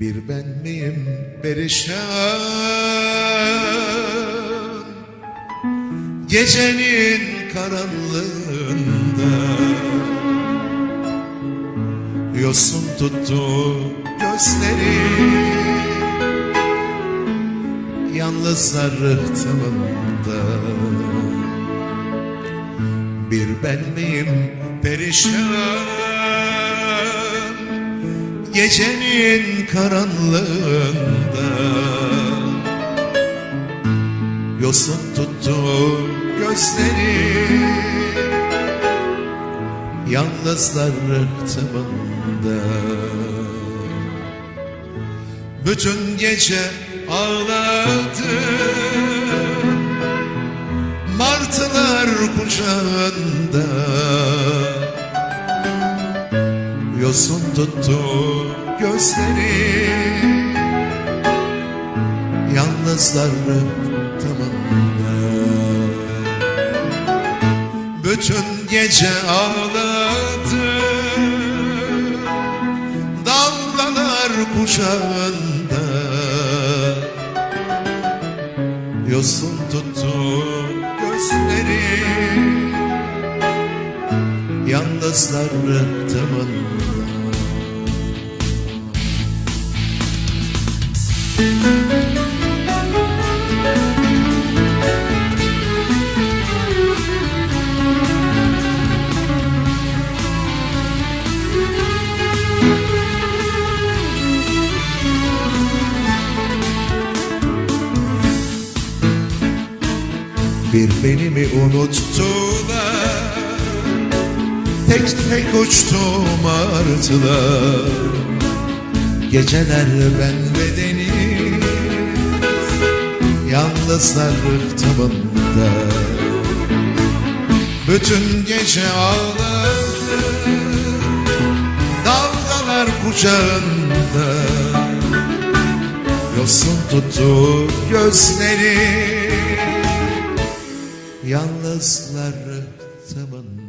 Bir ben miyim perişan? Gecenin karanlığında Yosun tuttu gözleri Yalnızlar rıhtımında Bir ben miyim perişan Gecenin karanlığında. Yosun tuttu gözleri Yalnızlar rıhtımında Bütün gece ağladı Martılar kucağında Yosun tuttu gözleri. Yalnızlar rıhtımında Bütün gece ağladı. Dalgalar kucağında. Yosun Yalnızlar rıhtımında Bir beni mi unuttular Tek tek uçtu martılar Geceler ben ve deniz Yalnızlar rıhtımında Bütün gece ağladı Dalgalar kucağında. Yosun tuttu gözleri Yalnızlar rıhtımında